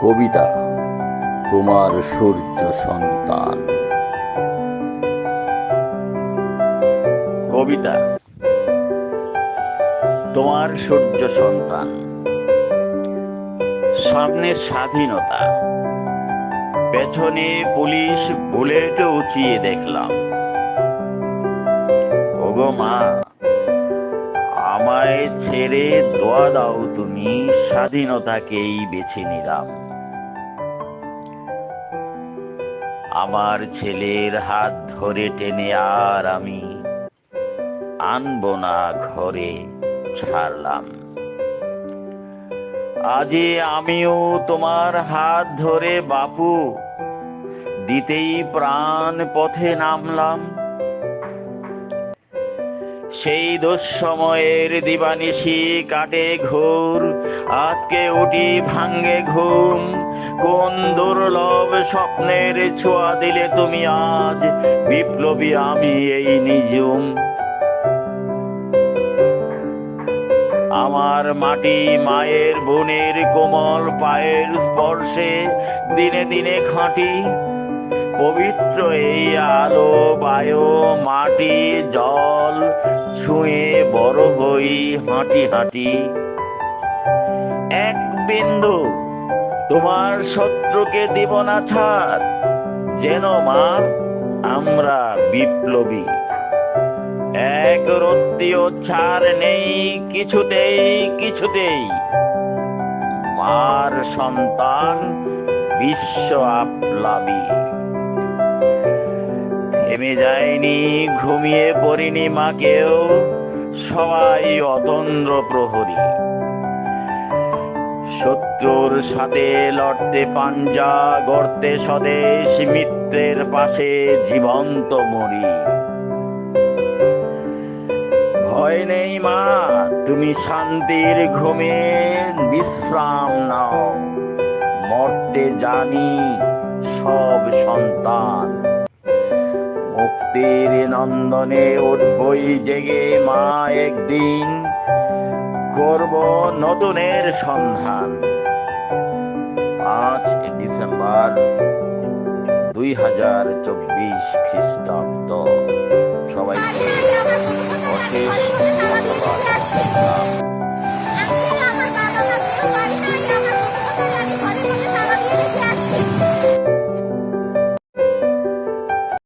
কবিতা, তোমার সূর্য সন্তান। কবিতা, তোমার সূর্য সন্তান। সামনে স্বাধীনতা, পেছনে পুলিশ বুলেট উঁচিয়ে দেখলাম। ওগো মা, আমায় ছেড়ে দোয়া দাও তুমি, স্বাধীনতাকেই বেছে নিলাম। আমার ছেলের হাত ধরে টেনে আর আমি আনব না ঘরে, ছাড়লাম। আজে আমিও তোমার হাত ধরে বাপু, দিতেই প্রাণ পথে নামলাম। সেই দুঃসময়ের দিবানিশি কাটে ঘোর, আজকে উঠি ভাঙ্গে ঘুম। কোন দুর্লভ স্বপ্নের ছোঁয়া দিলে তুমি আজ বিপ্লবী আমি এই নিজুম আমার মাটি মায়ের বোনের কোমল পায়ের স্পর্শে দিনে দিনে খাঁটি। পবিত্র এই আলো বায়ু মাটি জল ছুঁয়ে বড় হই হাঁটি হাঁটি। এক বিন্দু, তোমার শত্রুকে দিব না ছাড়, যেন মা আমরা বিপ্লবী। এক রত্তিও ছাড় নেই কিছুতেই কিছুতেই। মার সন্তান বিশ্ব আপলাবী। থেমে যায়নি, ঘুমিয়ে পড়িনি মাকেও, সবাই অতন্দ্র প্রহরী। শত্রুর সাথে লড়তে পাঞ্জা, গড়তে স্বদেশ, মিত্রের পাশে জীবন্ত মরি। ভয় নেই মা, তুমি শান্তির ঘুমে বিশ্রাম নাও। মরতে জানি সব সন্তান মুক্তির নন্দনে উঠবই জেগে মা একদিন করব নতুনের সন্ধান। পাঁচ ডিসেম্বর দুই হাজার চব্বিশ।